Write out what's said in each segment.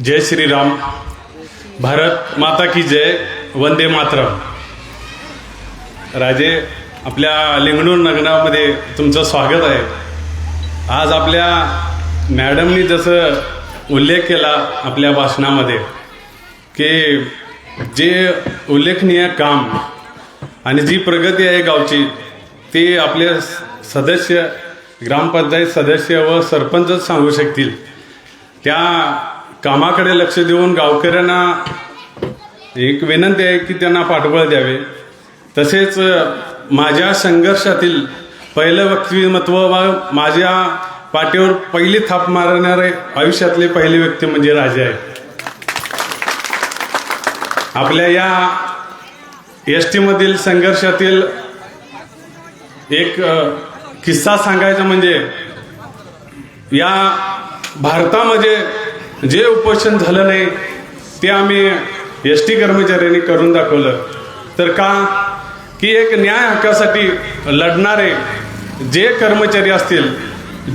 जय श्रीराम। भारत माता की जय वंदे मातरम। राजे आपल्या लिंगणूर नगरामध्ये तुमचं स्वागत आहे. आज आपल्या मॅडमनी जसं उल्लेख केला आपल्या भाषणामध्ये की जे उल्लेखनीय काम आणि जी प्रगती आहे गावची ती आपले सदस्य ग्रामपंचायत सदस्य व सरपंचच सांगू शकतील. त्या कामाकडे लक्ष देऊन गावकऱ्यांना एक विनंती आहे की त्यांना पाठबळ द्यावे. तसेच माझ्या संघर्षातील पहिलं व्यक्तिमत्व व माझ्या पाठीवर पहिली थाप मारणारे आयुष्यातले पहिले व्यक्ती म्हणजे राजे आहे. आपल्या या एस टीमधील संघर्षातील एक किस्सा सांगायचा म्हणजे या भारतामध्ये जे उपोषण झालं नाही ते आम्ही एस टी कर्मचाऱ्यांनी करून दाखवलं. तर का? की एक न्याय हक्कासाठी लढणारे जे कर्मचारी असतील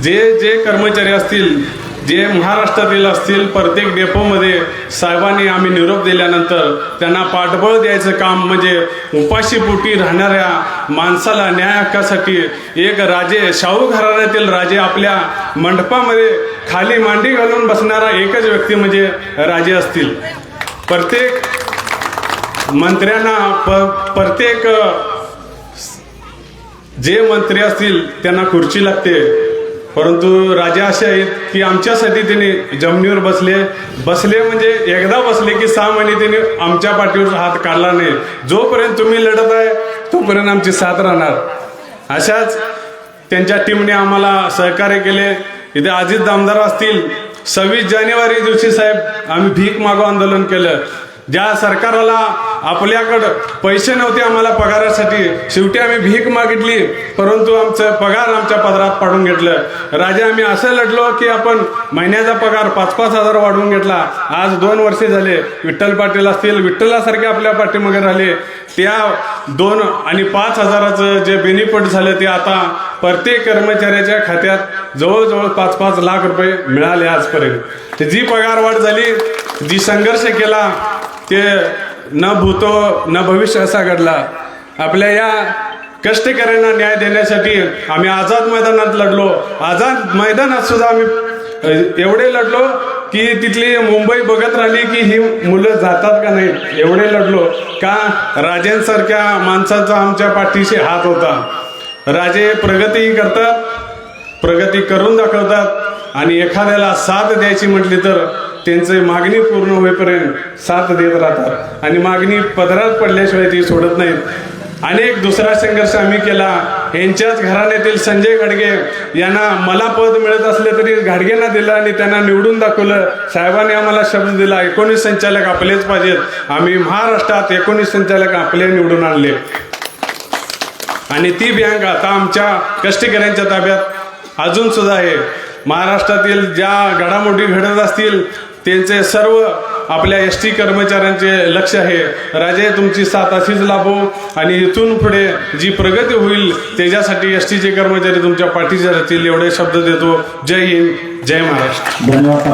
जे जे कर्मचारी असतील जे महाराष्ट्रातील असतील प्रत्येक डेपोमध्ये साहेबांनी आम्ही निरोप दिल्यानंतर त्यांना पाठबळ द्यायचं काम म्हणजे उपाशीपोटी राहणाऱ्या माणसाला न्याय हक्कासाठी एक राजे शाहू घराण्यातील राजे आपल्या मंडपामध्ये खाली मांडी घालून बसणारा एकच व्यक्ती म्हणजे राजे असतील. प्रत्येक मंत्र्यांना प प्रत्येक जे मंत्री असतील त्यांना खुर्ची लागते. परंतु राजा असे आहेत की आमच्यासाठी त्यांनी जमिनीवर बसले. बसले म्हणजे एकदा बसले की सहा महिने त्यांनी आमच्या पाठीवर हात काढला नाही. जोपर्यंत तुम्ही लढत आहे तोपर्यंत आमची साथ राहणार. अशाच त्यांच्या टीमने आम्हाला सहकार्य केले. इथे अजित दामदार असतील. सव्वीस जानेवारी दिवशी साहेब आम्ही भीक मागो आंदोलन केलं. ज्या सरकाराला आपल्याकडं पैसे नव्हते आम्हाला पगारासाठी. शेवटी आम्ही भीक मागितली परंतु आमचं पगार आमच्या पदरात पाडून घेतलं. राजा आम्ही असं लढलो की आपण महिन्याचा पगार पाच पाच हजार वाढवून घेतला. आज दोन वर्षे झाले. विठ्ठल पाटील असतील विठ्ठलासारखे आपल्या पाठीमागे राहिले. त्या दोन आणि पाच हजाराचं जे बेनिफिट झालं ते आता प्रत्येक कर्मचाऱ्याच्या खात्यात जवळजवळ पाच पाच लाख रुपये मिळाले आजपर्यंत. जी पगार वाढ झाली जी संघर्ष केला ते न भूतो न भविष्य असा घडला. आपल्या या कष्टकऱ्यांना न्याय देण्यासाठी आम्ही आझाद मैदानात लढलो. आझाद मैदानात सुद्धा आम्ही एवढे लढलो की तिथली मुंबई बघत राहिली की ही मुलं जातात का नाही एवढे लढलो. का राजेंसारख्या माणसाचा आमच्या पाठीशी हात होता. राजे प्रगतीही करतात प्रगती करून दाखवतात आणि एखाद्याला साथ द्यायची म्हटली तर त्यांचे मागणी पूर्ण होईपर्यंत साथ देत राहतात. आणि मागणी पदरात पडल्याशिवाय ती सोडत नाहीत. अनेक दुसरा संघर्ष आम्ही केला. यांच्याच घराण्यातील संजय घाडगे यांना मला पद मिळत असले तरी घाडगेंना दिलं आणि त्यांना निवडून दाखवलं. साहेबांनी आम्हाला शब्द दिला एकोणीस संचालक आपलेच पाहिजेत. आम्ही महाराष्ट्रात एकोणीस संचालक आपले निवडून आणले. आणि ती बँक आता आमच्या कष्टकऱ्यांच्या ताब्यात अजून सुद्धा आहे. महाराष्ट्रातील ज्या घडामोडी घडत असतील त्यांचे सर्व आपल्या एस टी कर्मचाऱ्यांचे लक्ष आहे. राजे तुमची साथ अशीच लाभो आणि इथून पुढे जी प्रगती होईल त्याच्यासाठी एस टीचे कर्मचारी तुमच्या पाठीचे राहतील एवढे शब्द देतो. जय हिंद जय महाराष्ट्र. धन्यवाद